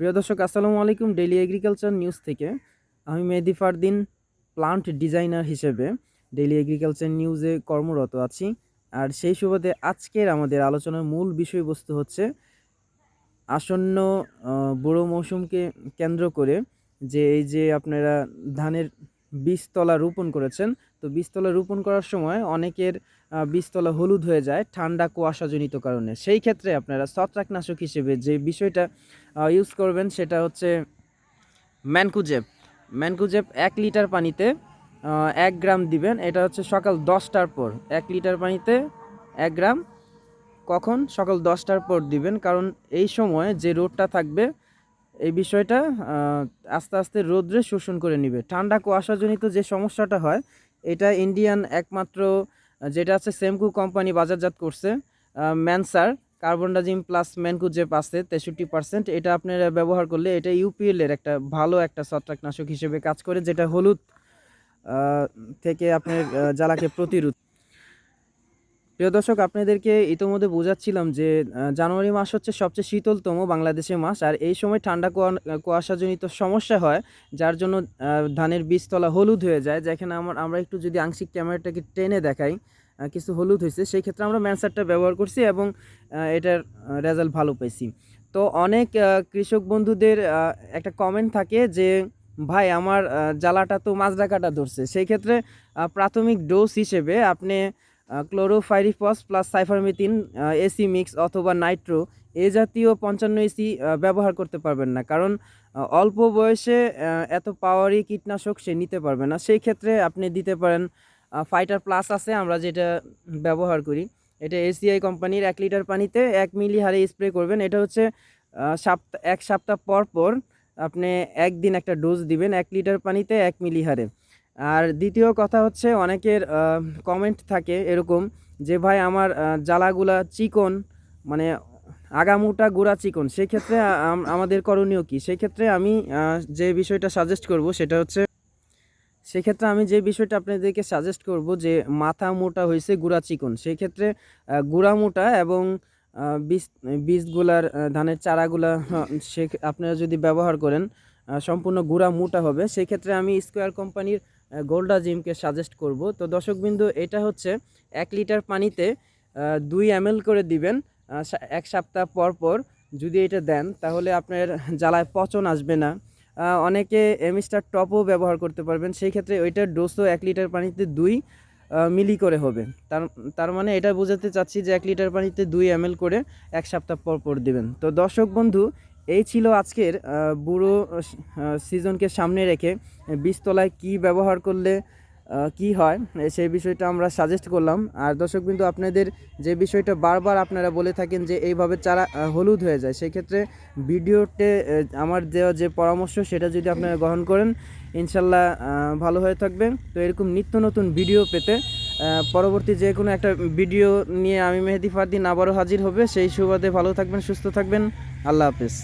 প্রিয় দর্শক, আসসালামু আলাইকুম ডেইলি এগ্রিকালচার নিউজ থেকে। আমি মেহেদি ফারদিন প্লান্ট ডিজাইনার হিসেবে ডেইলি এগ্রিকালচার নিউজে কর্মরত আছি। আর সেই সুবাদে আজকের আমাদের আলোচনার মূল বিষয়বস্তু হচ্ছে, আসন্ন বুড়ো মৌসুমকে কেন্দ্র করে যে এই যে আপনারা ধানের বীজতলা রোপণ করেছেন, তো বীজতলা রোপণ করার সময় অনেকের বীজতলা হলুদ হয়ে যায়, ঠান্ডা, কুয়াশাজনিত কারণে। সেই ক্ষেত্রে আপনারা ছত্রাকনাশক হিসেবে যে বিষয়টা ইউজ করবেন সেটা হচ্ছে ম্যানকুজেপ ম্যানকুজেপ এক লিটার পানিতে এক গ্রাম দিবেন। এটা হচ্ছে সকাল দশটার পর। এক লিটার পানিতে এক গ্রাম। কখন? সকাল দশটার পর দিবেন। কারণ এই সময় যে রোদটা থাকবে, এই বিষয়টা আস্তে আস্তে রোদ্রে শোষণ করে নিবে। ঠান্ডা, কুয়াশাজনিত যে সমস্যাটা হয়, এটা ইন্ডিয়ান একমাত্র যেটা আছে সেমকু কোম্পানি বাজারজাত করছে ম্যানসার কার্বনডাজিম প্লাস ম্যানকু যে পাচ্ছে, তেষট্টি পার্সেন্ট এটা আপনারা ব্যবহার করলে এটা ইউপিএলের একটা ভালো একটা ছত্রাকনাশক হিসেবে কাজ করে, যেটা হলুদ থেকে আপনার জ্বালাকে প্রতিরোধ প্রিয় দর্শক, আপনাদেরকে ইতোমধ্যে বোঝাচ্ছিলাম যে জানুয়ারি মাস হচ্ছে সবচেয়ে শীতলতম বাংলাদেশের মাস। আর এই সময় ঠান্ডা কুয়াশাজনিত সমস্যা হয়, যার জন্য ধানের বীজতলা হলুদ হয়ে যায়। যেখানে আমার, আমরা একটু যদি আংশিক ক্যামেরাটাকে টেনে দেখাই কিছু হলুদ হয়েছে, সেই ক্ষেত্রে আমরা ম্যানসারটা ব্যবহার করছি এবং এটার রেজাল্ট ভালো পেয়েছি তো অনেক কৃষক বন্ধুদের একটা কমেন্ট থাকে যে, ভাই, আমার জ্বালাটা তো মাজরা কাটা ধরছে। সেই ক্ষেত্রে প্রাথমিক ডোজ হিসেবে আপনি chlorpyrifos plus cypermethrin EC mix অথবা নাইট্রো, এ জাতীয় পঞ্চান্ন এসি ব্যবহার করতে পারবেন না। কারণ অল্প বয়সে এত পাওয়ারি কীটনাশক সে নিতে পারবে না। সেই ক্ষেত্রে আপনি দিতে পারেন ফাইটার প্লাস আছে, আমরা যেটা ব্যবহার করি। এটা এসিআই কোম্পানির এক লিটার পানিতে এক মিলি হারে স্প্রে করবেন। এটা হচ্ছে সপ্তাহ এক সপ্তাহ পর পর আপনি একদিন একটা ডোজ দিবেন, এক লিটার পানিতে এক মিলি হারে। আর দ্বিতীয় কথা হচ্ছে অনেকের কমেন্ট থাকে এরকম যে ভাই আমার জ্বালাগুলা চিকন মানে আগামুটা গোড়া চিকন। সেই ক্ষেত্রে আমাদের করণীয় কি? সেই ক্ষেত্রে আমি যে বিষয়টা সাজেস্ট করব সেটা হচ্ছে সেক্ষেত্রে আমি যে বিষয়টা আপনাদেরকে সাজেস্ট করব যে মাথা মোটা হয়েছে গুড়া চিকন। সেই ক্ষেত্রে আহ, গুড়া মোটা এবং বীজ বীজগুলার ধানের চারাগুলা সে আপনারা যদি ব্যবহার করেন সম্পূর্ণ গুড়া মোটা হবে। সেই ক্ষেত্রে আমি স্কোয়ার কোম্পানির গোল্ডা জিমকে সাজেস্ট করব। তো দর্শকবিন্দু, এটা হচ্ছে এক লিটার পানিতে দুই এম করে দিবেন এক সপ্তাহ পর পর যদি এটা দেন, তাহলে আপনার জ্বালায় পচন আসবে না। অনেকে এমিস্টার টপও ব্যবহার করতে পারবেন, সেই ক্ষেত্রে ওইটার ডোজও এক লিটার পানিতে দুই মিলি করে হবে। তার তার মানে এটা বোঝাতে চাচ্ছি যে এক লিটার পানিতে দুই এম করে এক সপ্তাহ পর পর দিবেন। তো দর্শক বন্ধু এই ছিল আজকের বুড়ো সিজনকে সামনে রেখে বীজতলায় কি ব্যবহার করলে কি হয় সেই বিষয়টা আমরা সাজেস্ট করলাম। আর দর্শক বিন্দু, আপনাদের যে বিষয়টা বারবার আপনারা বলে থাকেন যে এইভাবে চারা হলুদ হয়ে যায়, সেই ক্ষেত্রে ভিডিওতে আমার দেওয়া যে পরামর্শ, সেটা যদি আপনারা গ্রহণ করেন, ইনশাল্লাহ ভালো হয়ে থাকবে। তো এরকম নিত্য নতুন ভিডিও পেতে পরবর্তী যে কোনো একটা ভিডিও নিয়ে আমি মেহেদি ফারদিন আবারও হাজির হবে। সেই সুবাদে ভালো থাকবেন, সুস্থ থাকবেন। আল্লাহ হাফেজ।